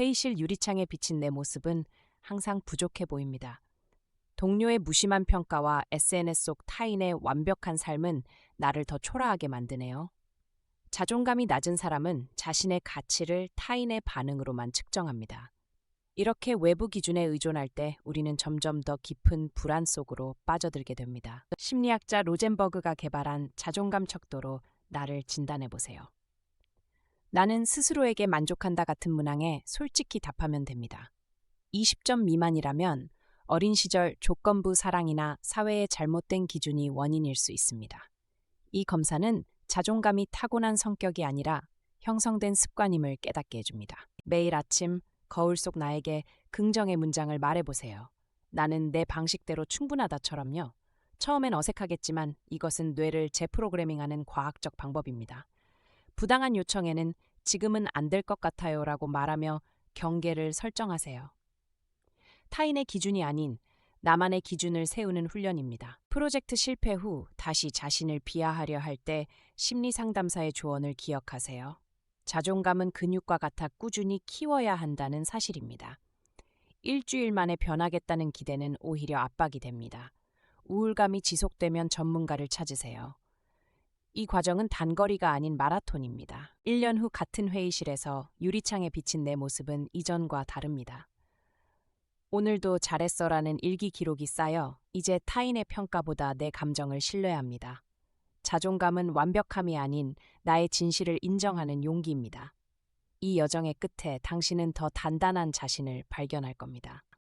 회의실 유리창에 비친 내 모습은 항상 부족해 보입니다. 동료의 무심한 평가와 SNS 속 타인의 완벽한 삶은 나를 더 초라하게 만드네요. 자존감이 낮은 사람은 자신의 가치를 타인의 반응으로만 측정합니다. 이렇게 외부 기준에 의존할 때 우리는 점점 더 깊은 불안 속으로 빠져들게 됩니다. 심리학자 로젠버그가 개발한 자존감 척도로 나를 진단해 보세요. 나는 스스로에게 만족한다 같은 문항에 솔직히 답하면 됩니다. 20점 미만이라면 어린 시절 조건부 사랑이나 사회의 잘못된 기준이 원인일 수 있습니다. 이 검사는 자존감이 타고난 성격이 아니라 형성된 습관임을 깨닫게 해줍니다. 매일 아침 거울 속 나에게 긍정의 문장을 말해보세요. 나는 내 방식대로 충분하다처럼요. 처음엔 어색하겠지만 이것은 뇌를 재프로그래밍하는 과학적 방법입니다. 부당한 요청에는 지금은 안 될 것 같아요 라고 말하며 경계를 설정하세요. 타인의 기준이 아닌 나만의 기준을 세우는 훈련입니다. 프로젝트 실패 후 다시 자신을 비하하려 할 때 심리 상담사의 조언을 기억하세요. 자존감은 근육과 같아 꾸준히 키워야 한다는 사실입니다. 일주일 만에 변하겠다는 기대는 오히려 압박이 됩니다. 우울감이 지속되면 전문가를 찾으세요. 이 과정은 단거리가 아닌 마라톤입니다. 1년 후 같은 회의실에서 유리창에 비친 내 모습은 이전과 다릅니다. 오늘도 잘했어라는 일기 기록이 쌓여 이제 타인의 평가보다 내 감정을 신뢰합니다. 자존감은 완벽함이 아닌 나의 진실을 인정하는 용기입니다. 이 여정의 끝에 당신은 더 단단한 자신을 발견할 겁니다.